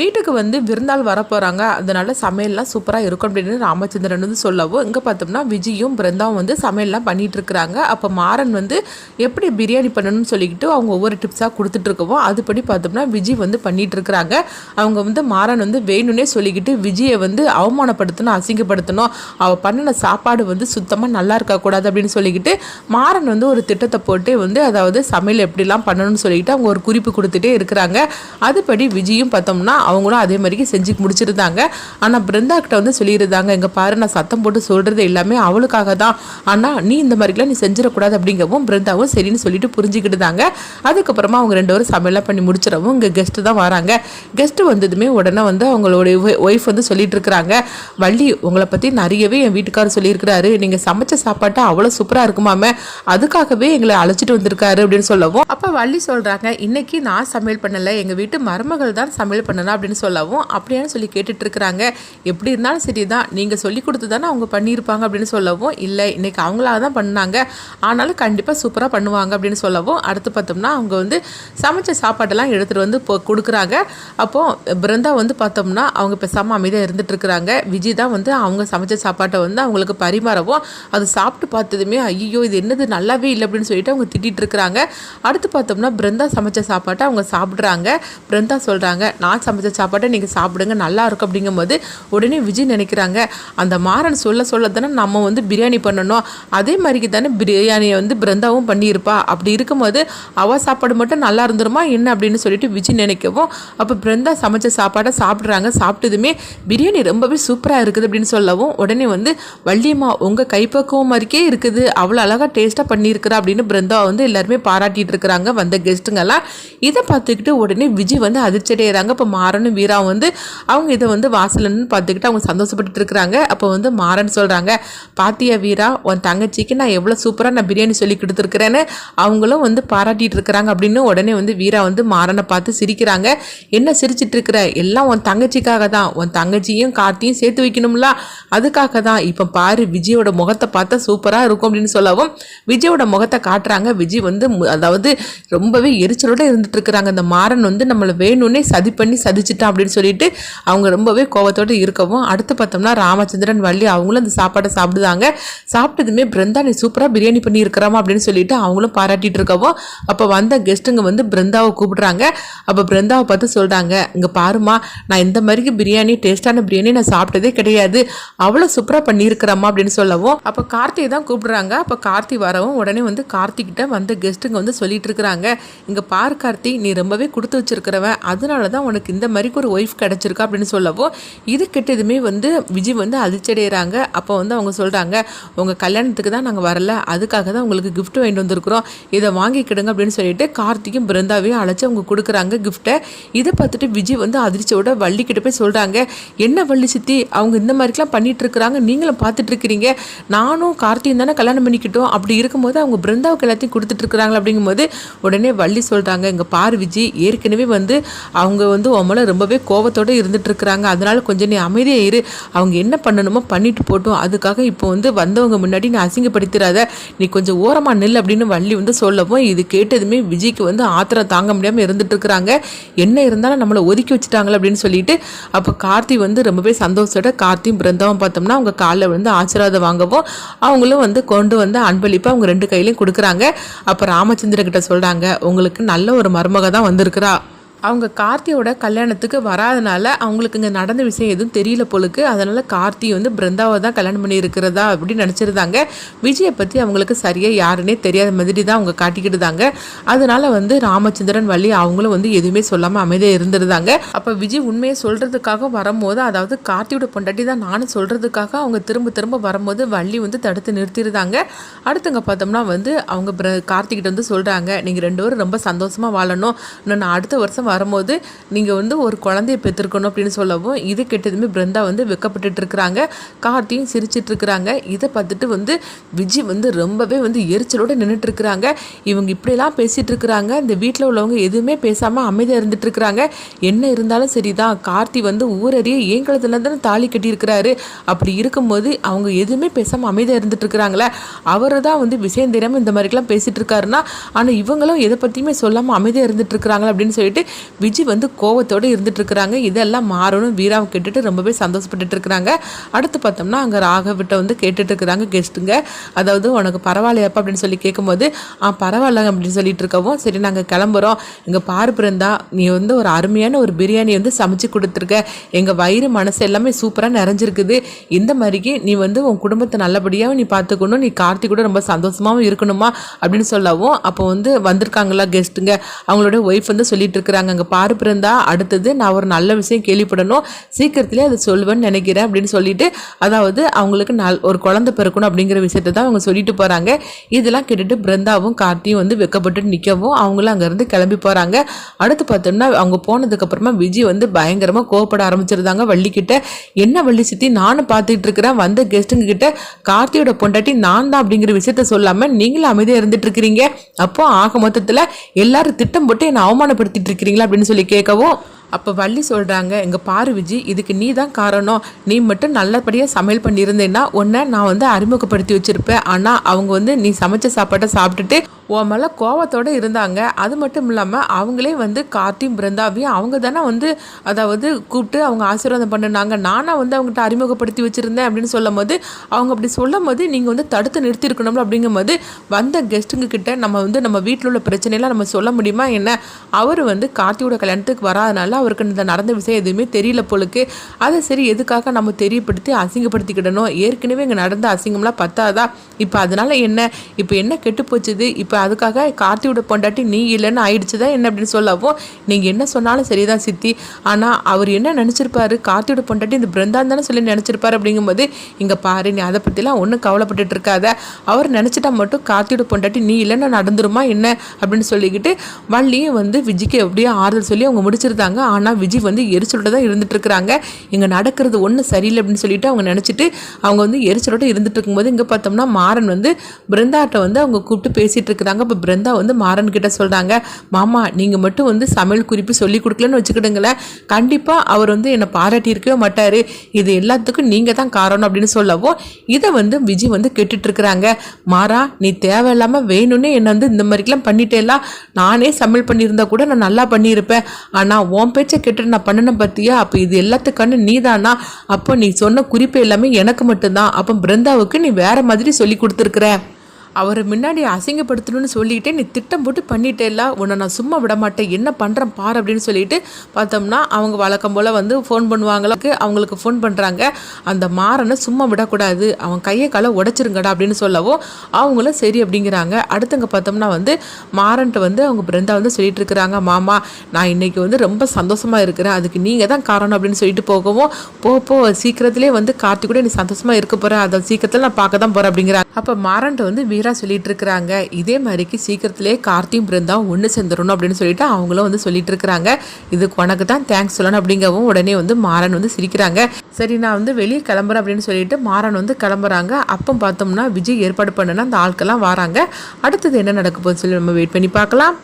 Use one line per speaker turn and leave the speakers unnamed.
வீட்டுக்கு வந்து விருந்தாள் வரப்போகிறாங்க அதனால சமையல்லாம் சூப்பராக இருக்கும் அப்படின்னு ராமச்சந்திரன் வந்து சொல்லவும் இங்கே பார்த்தோம்னா விஜயும் பிருந்தாவும் வந்து சமையல்லாம் பண்ணிகிட்ருக்குறாங்க இருக்கிறாங்க அப்போ மாறன் வந்து எப்படி பிரியாணி பண்ணணும்னு சொல்லிக்கிட்டு அவங்க ஒவ்வொரு டிப்ஸாக கொடுத்துட்டு அதுபடி பார்த்தோம்னா விஜய் வந்து பண்ணிகிட்டு இருக்கிறாங்க அவங்க வந்து மாறன் வந்து வேணும்னே சொல்லிக்கிட்டு விஜயை வந்து அவமானப்படுத்தணும் அசிங்கப்படுத்தணும். அவள் பண்ணின சாப்பாடு வந்து சுத்தமாக நல்லா இருக்கக்கூடாது அப்படின்னு சொல்லிக்கிட்டு மாறன் வந்து ஒரு திட்டத்தை போட்டு வந்து அதாவது சமையல் எப்படிலாம் பண்ணணும்னு சொல்லிக்கிட்டு அவங்க ஒரு குறிப்பு கொடுத்துட்டே இருக்கிறாங்க. அதுபடி விஜயும் பார்த்தோம்னா அவங்களும் அதே மாதிரி செஞ்சு முடிச்சிருந்தாங்க. ஆனால் பிருந்தா கிட்ட வந்து சொல்லியிருந்தாங்க இங்கே பாரு நான் சத்தம் போட்டு சொல்கிறது எல்லாமே அவளுக்காக தான். ஆனால் நீ இந்த மாதிரிலாம் நீ செஞ்சிடக்கூடாது அப்படிங்கவும் பிருந்தாவும் சரின்னு சொல்லிட்டு புரிஞ்சுக்கிட்டுதாங்க அதுக்கப்புறமா அவங்க ரெண்டு பேரும் சமையலாம் பண்ணி முடிச்சிடவும் இங்கே கெஸ்ட்டு தான் வராங்க. கெஸ்ட்டு வந்ததுமே உடனே வந்து அவங்களுடைய ஒய்ஃப் வந்து சொல்லிட்டு இருக்கிறாங்க. வள்ளி உங்களை பற்றி நிறையவே என் வீட்டுக்காரர் சொல்லியிருக்கிறாரு. நீங்கள் சமைச்ச சாப்பாட்டை அவ்வளோ சூப்பராக இருக்குமாமே அதுக்காகவே எங்களை அழைச்சிட்டு வந்திருக்காரு அப்படின்னு சொல்லவும். அப்போ வள்ளி சொல்கிறாங்க இன்னைக்கு நான் சமையல் பண்ணலை. எங்கள் வீட்டு மருமகள் தான் சமையல் பண்ணணும் அப்படின்னு சொல்லவும் அப்படியான்னு சொல்லி கேட்டுட்ருக்குறாங்க. எப்படி இருந்தாலும் சரி தான் நீங்கள் சொல்லி கொடுத்து தானே அவங்க பண்ணியிருப்பாங்க அப்படின்னு சொல்லவும் இல்லை. இன்றைக்கி அவங்களாக தான் பண்ணாங்க. ஆனாலும் கண்டிப்பாக சூப்பராக பண்ணுவாங்க அப்படின்னு சொல்லவும் அடுத்து பார்த்தோம்னா அவங்க வந்து சமைச்ச சாப்பாட்டெல்லாம் எடுத்துகிட்டு வந்து இப்போ கொடுக்குறாங்க. அப்போது பிருந்தா வந்து பார்த்தோம்னா அவங்க பேசாமல் அமைதியாக இருந்துட்டுருக்குறாங்க விஜய் தான் வந்து அவங்க சமைச்ச சாப்பாட்டை வந்து அவங்களுக்கு பரிமாறவும் அது சாப்பிட்டு பார்த்ததுமே ஐயோ இது என்னது நல்லாவே இல்லை அப்படின்னு சொல்லிட்டு அவங்க திட்டிகிட்டு இருக்கிறாங்க அடுத்து பார்த்தோம்னா பிருந்தா சமைச்ச சாப்பாட்டை அவங்க சாப்பிட்றாங்க. பிருந்தா சொல்கிறாங்க நான் சமைச்ச சாப்பாட்டை நீங்கள் சாப்பிடுங்க நல்லா இருக்கும் அப்படிங்கும்போது உடனே விஜய் நினைக்கிறாங்க அந்த மாறன் சொல்ல சொல்ல தானே நம்ம வந்து பிரியாணி பண்ணணும். அதே மாதிரிக்கு தானே பிரியாணியை வந்து பிருந்தாவும் பண்ணியிருப்பா. அப்படி இருக்கும்போது அவள் சாப்பாடு மட்டும் நல்லா இருந்துருமா என்ன அப்படின்னு சொல்லிட்டு விஜய் நினைக்கவும் அப்போ பிருந்தா சமைச்ச சாப்பாடை சாப்பிட்றாங்க சாப்பிட்டதுமே பிரியாணி ரொம்பவே சூப்பராக இருக்குது அப்படின்னு சொல்லவும் உடனே வந்து வள்ளியம்மா உங்கள் கைப்பக்குவம் மாதிரிக்கே இருக்குது. அவ்வளோ அழகாக டேஸ்ட்டாக பண்ணியிருக்கிறா அப்படின்னு பிருந்தா வந்து எல்லாருமே பாராட்டிட்டு இருக்கிறாங்க வந்த கெஸ்ட்டுங்கெல்லாம் இதை பார்த்துக்கிட்டு உடனே விஜய் வந்து அதிர்ச்சி அடைகிறாங்க இப்போ மாறனும் வீரா வந்து அவங்க இதை வந்து வாசலன்னு பார்த்துக்கிட்டு அவங்க சந்தோஷப்பட்டு இருக்கிறாங்க. அப்போ வந்து மாறன் சொல்கிறாங்க பாத்தியா வீரா உன் தங்கச்சிக்கு நான் எவ்வளோ சூப்பராக நான் பிரியாணி சொல்லி கொடுத்துருக்குறேன்னு அவங்களும் வந்து பாராட்டிட்டு இருக்கிறாங்க. அப்படின்னு உடனே வந்து வீரா வந்து மாறனை பார்த்து சிரிக்கிறாங்க. என்ன சிரிச்சிட்டு இருக்கிற? எல்லாம் உன் தங்கச்சிக்காக தான். உன் தங்கச்சியும் காத்தியும் சேர்த்து வைக்கணும்ல. அதுக்காக தான். இப்போ பாரு விஜயோட முகத்தை பார்த்தா சூப்பராக இருக்கும் அப்படின்னு சொல்லவும் விஜயோட முகத்தை காட்டுறாங்க. விஜய் வந்து மு- அதாவது ரொம்பவே எரிச்சலோட இருந்துட்டு இருக்கிறாங்க. அந்த மாறன் வந்து நம்மளை வேணும்னே சதி பண்ணி சதி சதிச்சிட்டான் அப்படின்னு சொல்லிட்டு அவங்க ரொம்பவே கோவத்தோடு இருக்கவும் அடுத்து பார்த்தோம்னா ராமச்சந்திரன் வள்ளி அவங்களும் அந்த சாப்பாடை சாப்பிடுதாங்க. சாப்பிட்டதுமே பிருந்தா நீ சூப்பராக பிரியாணி பண்ணி இருக்கிறாமா அப்படின்னு சொல்லிட்டு அவங்களும் பாராட்டிட்டு இருக்கவும் அப்போ வந்த கெஸ்ட்டுங்க வந்து பிருந்தாவை கூப்பிடுறாங்க. அப்போ பிருந்தாவை பார்த்து சொல்கிறாங்க இங்கே பாருமா நான் இந்த மாதிரி பிரியாணி டேஸ்டான பிரியாணி நான் சாப்பிட்டதே கிடையாது. அவ்வளோ சூப்பராக பண்ணியிருக்கிறம்மா அப்படின்னு சொல்லவும் அப்போ கார்த்திகை தான் கூப்பிடுறாங்க. அப்போ கார்த்தி வரவும் உடனே வந்து கார்த்திகிட்ட வந்த கெஸ்ட்டுங்க வந்து சொல்லிட்டு இருக்கிறாங்க. இங்கே பார் கார்த்தி நீ ரொம்பவே கொடுத்து வச்சிருக்கிறவன். அதனால தான் உனக்கு இந்த மாதிரி ஒரு ஒய்ஃப் கிடச்சிருக்கா அப்படின்னு சொல்லவோ இது கெட்டதுமே வந்து விஜய் வந்து அதிர்ச்சடைகிறாங்க அப்போ வந்து அவங்க சொல்கிறாங்க உங்கள் கல்யாணத்துக்கு தான் நாங்கள் வரல. அதுக்காக தான் உங்களுக்கு கிஃப்ட் வாங்கிட்டு வந்திருக்கிறோம். இதை வாங்கிக்கிடுங்க அப்படின்னு சொல்லிட்டு கார்த்திக்கும் பிருந்தாவையும் அழைச்சி அவங்க கொடுக்குறாங்க கிஃப்ட்டை இதை பார்த்துட்டு விஜய் வந்து அதிர்ச்சியோட வள்ளிக்கிட்ட போய் சொல்கிறாங்க என்ன வள்ளி சித்தி அவங்க இந்த மாதிரிலாம் பண்ணிட்டு இருக்கிறாங்க நீங்களும் பார்த்துட்டு இருக்கிறீங்க நானும் கார்த்தியும் தானே கல்யாணம் பண்ணிக்கிட்டோம். அப்படி இருக்கும்போது அவங்க பிருந்தாவுக்கு எல்லாத்தையும் கொடுத்துட்டு அப்படிங்கும்போது உடனே வள்ளி சொல்கிறாங்க இங்கே பாரு விஜய் ஏற்கனவே வந்து அவங்க வந்து உமல ரொம்பவே கோவத்தோட இருந்துட்டு இருக்கிறாங்க அதனால கொஞ்சம் நீ அமைதியாக இரு. அவங்க என்ன பண்ணணுமோ பண்ணிட்டு போட்டோம். அதுக்காக இப்போ வந்து வந்தவங்க முன்னாடி நீ அசிங்கப்படுத்திடாத நீ கொஞ்சம் ஓரமாக நில் அப்படின்னு வள்ளி வந்து சொல்லவும் இது கேட்டதுமே விஜய்க்கு வந்து ஆத்திரம் தாங்க முடியாமல் இருந்துட்டு இருக்கிறாங்க என்ன இருந்தாலும் நம்மளை ஒதுக்கி வச்சுட்டாங்களே அப்படின்னு சொல்லிட்டு அப்போ கார்த்தி வந்து ரொம்பவே சந்தோஷத்தோட கார்த்தியும் பிருந்தாவும் பார்த்தோம்னா அவங்க காலில் வந்து ஆசீர்வாதம் வாங்கவும் அவங்களும் வந்து கொண்டு வந்து அன்பளிப்பாக அவங்க ரெண்டு கையிலையும் கொடுக்குறாங்க. அப்போ ராமச்சந்திர கிட்ட சொல்கிறாங்க உங்களுக்கு நல்ல ஒரு மருமக தான் வந்திருக்கிறா. அவங்க கார்த்தியோட கல்யாணத்துக்கு வராதனால அவங்களுக்கு இங்கே நடந்த விஷயம் எதுவும் தெரியல போலுக்கு. அதனால் கார்த்தி வந்து பிருந்தாவை தான் கல்யாணம் பண்ணி இருக்கிறதா அப்படின்னு நினச்சிருந்தாங்க. விஜயை பற்றி அவங்களுக்கு சரியாக யாருன்னே தெரியாத மாதிரி தான் அவங்க காட்டிக்கிட்டுதாங்க. அதனால வந்து ராமச்சந்திரன் வள்ளி அவங்களும் வந்து எதுவுமே சொல்லாமல் அமைதியாக இருந்திருந்தாங்க. அப்போ விஜய் உண்மையை சொல்கிறதுக்காக வரும்போது அதாவது கார்த்தியோட பொண்டாட்டி தான் நானும் சொல்கிறதுக்காக அவங்க திரும்ப திரும்ப வரும்போது வள்ளி வந்து தடுத்து நிறுத்திருந்தாங்க அடுத்தவங்க பார்த்தோம்னா வந்து அவங்க கார்த்திகிட்ட வந்து சொல்கிறாங்க நீங்கள் ரெண்டு பேரும் ரொம்ப சந்தோஷமாக வாழணும். இன்னும் நான் அடுத்த வருஷம் வரும்போது நீங்கள் வந்து ஒரு குழந்தைய பெற்றிருக்கணும் அப்படின்னு சொல்லவும் இது கெட்டதுமே பிருந்தா வந்து வெக்கப்பட்டுட்டு இருக்கிறாங்க கார்த்தியும் சிரிச்சிட்டு இருக்கிறாங்க இதை பார்த்துட்டு வந்து விஜய் வந்து ரொம்பவே வந்து எரிச்சலோடு நின்றுட்டு இருக்கிறாங்க இவங்க இப்படிலாம் பேசிகிட்டு இருக்கிறாங்க இந்த வீட்டில் உள்ளவங்க எதுவுமே பேசாமல் அமைதியாக இருந்துட்டு இருக்கிறாங்க என்ன இருந்தாலும் சரிதான். கார்த்தி வந்து ஊரறிய ஏன் தானே தாலி கட்டியிருக்கிறாரு? அப்படி இருக்கும்போது அவங்க எதுவுமே பேசாமல் அமைதியாக இருந்துட்டு இருக்கிறாங்களே அவர் தான் வந்து விஷயம் தெரியாமல் இந்த மாதிரிலாம் பேசிட்டு இருக்காருன்னா ஆனால் இவங்களும் எதை பற்றியுமே சொல்லாமல் அமைதியாக இருந்துட்டு இருக்கிறாங்களா அப்படின்னு சொல்லிட்டு விஜய் வந்து கோவத்தோடு இருந்துட்டு இருக்கிறாங்க இதெல்லாம் மாறணும். வீராவை கேட்டுட்டு ரொம்பவே சந்தோஷப்பட்டுட்டு இருக்கிறாங்க அடுத்து பார்த்தோம்னா அங்கே ராகவிட்ட வந்து கேட்டுட்டு இருக்கிறாங்க கெஸ்ட்டுங்க. அதாவது உனக்கு பரவாயில்லையப்பா? அப்படின்னு சொல்லி கேட்கும்போது ஆ பரவாயில்ல அப்படின்னு சொல்லிட்டு இருக்கவும் சரி நாங்கள் கிளம்புறோம். எங்கள் பாரு பிறந்தா நீ வந்து ஒரு அருமையான ஒரு பிரியாணி வந்து சமைச்சு கொடுத்துருக்க. எங்கள் வயிறு மனசு எல்லாமே சூப்பராக நிறைஞ்சிருக்குது. இந்த மாதிரிக்கு நீ வந்து உன் குடும்பத்தை நல்லபடியாக நீ பார்த்துக்கணும். நீ கார்த்தி கூட ரொம்ப சந்தோஷமாகவும் இருக்கணுமா? அப்படின்னு சொல்லவும் அப்போ வந்து வந்திருக்காங்களா கெஸ்ட்டுங்க. அவங்களோட ஒய்ஃப் வந்து சொல்லிட்டு இருக்கிறாங்க அங்கே பாரு பிறந்தா அடுத்தது நான் ஒரு நல்ல விஷயம் கேள்விப்படணும். சீக்கிரத்திலே அதை சொல்லுவேன்னு நினைக்கிறேன் அப்படின்னு சொல்லிட்டு அதாவது அவங்களுக்கு நல் ஒரு குழந்தை பிறக்கணும் அப்படிங்கிற விஷயத்தை தான் அவங்க சொல்லிட்டு போகிறாங்க இதெல்லாம் கேட்டுட்டு பிருந்தாவும் கார்த்தியும் வந்து வெக்கப்பட்டு நிற்கவும் அவங்களும் அங்கேருந்து கிளம்பி போகிறாங்க அடுத்து பார்த்தோம்னா அவங்க போனதுக்கப்புறமா விஜய் வந்து பயங்கரமாக கோவப்பட ஆரம்பிச்சிருந்தாங்க வள்ளிக்கிட்ட. என்ன வள்ளி சித்தி நானும் பார்த்துட்டு இருக்கிறேன். வந்த கெஸ்ட்டுங்க கிட்ட கார்த்தியோட பொண்டாட்டி நான் தான் அப்படிங்கிற விஷயத்த சொல்லாமல் நீங்களும் அமைதியாக இருந்துட்டு இருக்கிறீங்க. அப்போ ஆக மொத்தத்தில் எல்லாரும் திட்டம் போட்டு என்னை அவமானப்படுத்திட்டு பண்ணுறீங்களா அப்படின்னு சொல்லி கேட்கவும் அப்போ வள்ளி சொல்கிறாங்க எங்கள் பாரு விஜி இதுக்கு நீ தான் காரணம். நீ மட்டும் நல்லபடியாக சமையல் பண்ணியிருந்தேன்னா உன்னை நான் வந்து அறிமுகப்படுத்தி வச்சுருப்பேன். ஆனால் அவங்க வந்து நீ சமைச்ச சாப்பாட்டை சாப்பிட்டுட்டு உன் மேலே கோவத்தோடு இருந்தாங்க. அது மட்டும் இல்லாமல் அவங்களே வந்து கார்த்தியும் பிருந்தாவையும் அவங்க தானே வந்து அதாவது கூப்பிட்டு அவங்க ஆசீர்வாதம் பண்ணினாங்க. நானாக வந்து அவங்ககிட்ட அறிமுகப்படுத்தி வச்சுருந்தேன் அப்படின்னு சொல்லும் போது அவங்க அப்படி சொல்லும் போது நீங்கள் வந்து தடுத்து நிறுத்திருக்கணும்ல அப்படிங்கும்போது வந்த கெஸ்ட்டுங்க கிட்ட நம்ம வந்து நம்ம வீட்டில் உள்ள பிரச்சனையெல்லாம் நம்ம சொல்ல முடியுமா என்ன? அவர் வந்து கார்த்தியோட கல்யாணத்துக்கு வராதனால அவருக்கு இந்த நடந்த விஷயம் எதுவுமே தெரியல போலுக்கு. அதை சரி எதுக்காக நம்ம தெரியப்படுத்தி அசிங்கப்படுத்திக்கிடணும்? ஏற்கனவே இங்கே நடந்த அசிங்கம்லாம் பத்தாதா? இப்போ அதனால என்ன? இப்போ என்ன கெட்டு போச்சுது இப்போ அதுக்காக கார்த்தியோட பொண்டாட்டி நீ இல்லைன்னு ஆயிடுச்சு தான் என்ன அப்படின்னு சொல்லவும் நீங்கள் என்ன சொன்னாலும் சரிதான் சித்தி. ஆனால் அவர் என்ன நினச்சிருப்பாரு? கார்த்தியோட பொண்டாட்டி இந்த பிருந்தான் தானே சொல்லி நினச்சிருப்பாரு அப்படிங்கும்போது இங்கே பாரு நீ அதை பற்றிலாம் ஒன்றும் கவலைப்பட்டுட்டு இருக்காத. அவர் நினச்சிட்டா மட்டும் கார்த்தியோட பொண்டாட்டி நீ இல்லைன்னு நடந்துருமா என்ன? அப்படின்னு சொல்லிக்கிட்டு வள்ளியும் வந்து விஜய்க்கு எப்படியோ ஆறுதல் சொல்லி அவங்க முடிச்சிருந்தாங்க. ஆனால் விஜய் வந்து எரிச்சலோட தான் இருந்துட்டு இருக்கிறாங்க. இங்கே நடக்கிறது ஒன்றும் சரியில்லை அப்படின்னு சொல்லிட்டு அவங்க நினச்சிட்டு அவங்க வந்து எரிச்சலோட இருந்துட்டு இருக்கும்போது இங்கே பார்த்தோம்னா மாறன் வந்து பிருந்தாட்ட வந்து அவங்க கூப்பிட்டு பேசிகிட்டு இருக்கிறாங்க. இப்போ பிருந்தா வந்து மாறன் கிட்ட சொல்கிறாங்க மாமா நீங்கள் மட்டும் வந்து சமையல் குறிப்பு சொல்லி கொடுக்கலன்னு வச்சுக்கிடுங்களேன். கண்டிப்பாக அவர் வந்து என்னை பாராட்டியிருக்கவே மாட்டார். இது எல்லாத்துக்கும் நீங்கள் தான் காரணம் அப்படின்னு சொல்லவும் இதை வந்து விஜய் வந்து கேட்டுட்டு மாறா நீ தேவையில்லாமல் வேணும்னே என்னை வந்து இந்த மாதிரிக்கெல்லாம் பண்ணிட்டேலாம் நானே சமையல் பண்ணியிருந்தா கூட நான் நல்லா பண்ணியிருப்பேன். ஆனால் உன் பேச்சை கேட்டுட்டு நான் பண்ணின பார்த்தியா அப்போ இது எல்லாத்துக்கான நீ தானா? அப்போ நீ சொன்ன குறிப்பு எல்லாமே எனக்கு மட்டும்தான். அப்போ பிருந்தாவுக்கு நீ வேற மாதிரி சொல்லி கொடுத்துருக்குற. அவரை முன்னாடி அசிங்கப்படுத்தணும்னு சொல்லிட்டு நீ திட்டம் போட்டு பண்ணிட்டேல்ல உன்னை நான் சும்மா விட மாட்டேன் என்ன பண்ணுறேன் பாரு அப்படின்னு சொல்லிட்டு பார்த்தோம்னா அவங்க வழக்கம் போல் வந்து ஃபோன் பண்ணுவாங்களுக்கு அவங்களுக்கு ஃபோன் பண்ணுறாங்க அந்த மாறனை சும்மா விடக்கூடாது அவன் கையை காலை உடச்சிருங்கடா அப்படின்னு சொல்லவும் அவங்களும் சரி அப்படிங்கிறாங்க. அடுத்தங்க பார்த்தோம்னா வந்து மாறன்ட்டு வந்து அவங்க பிருந்தா வந்து சொல்லிட்டு இருக்கிறாங்க மாமா நான் இன்னைக்கு வந்து ரொம்ப சந்தோஷமாக இருக்கிறேன் அதுக்கு நீங்கள் தான் காரணம் அப்படின்னு சொல்லிட்டு போகவும் போ போ சீக்கிரத்திலே வந்து கார்த்திக் கூட நீ சந்தோஷமாக இருக்க போகிறேன் அதை சீக்கிரத்தில் நான் பார்க்க தான் போகிறேன் அப்படிங்கிறாங்க. அப்போ மாறன்ட்டு வந்து வீரா சொல்லிட்டு இருக்கிறாங்க இதே மாதிரிக்கு சீக்கிரத்திலே கார்த்தியும் பிருந்தா ஒன்று சேர்ந்துடணும் அப்படின்னு சொல்லிட்டு அவங்களும் வந்து சொல்லிட்டு இருக்கிறாங்க இதுக்கு உனக்கு தான் தேங்க்ஸ் சொல்லணும் அப்படிங்கவும் உடனே வந்து மாறன் வந்து சிரிக்கிறாங்க. சரி நான் வந்து வெளியே கிளம்புறேன் அப்படின்னு சொல்லிட்டு மாறன் வந்து கிளம்புறாங்க. அப்போ பார்த்தோம்னா விஜய் ஏற்பாடு பண்ணுனா அந்த ஆட்கள்லாம் வராங்க. அடுத்தது என்ன நடக்க போகுதுன்னு சொல்லி நம்ம வெயிட் பண்ணி பார்க்கலாம்.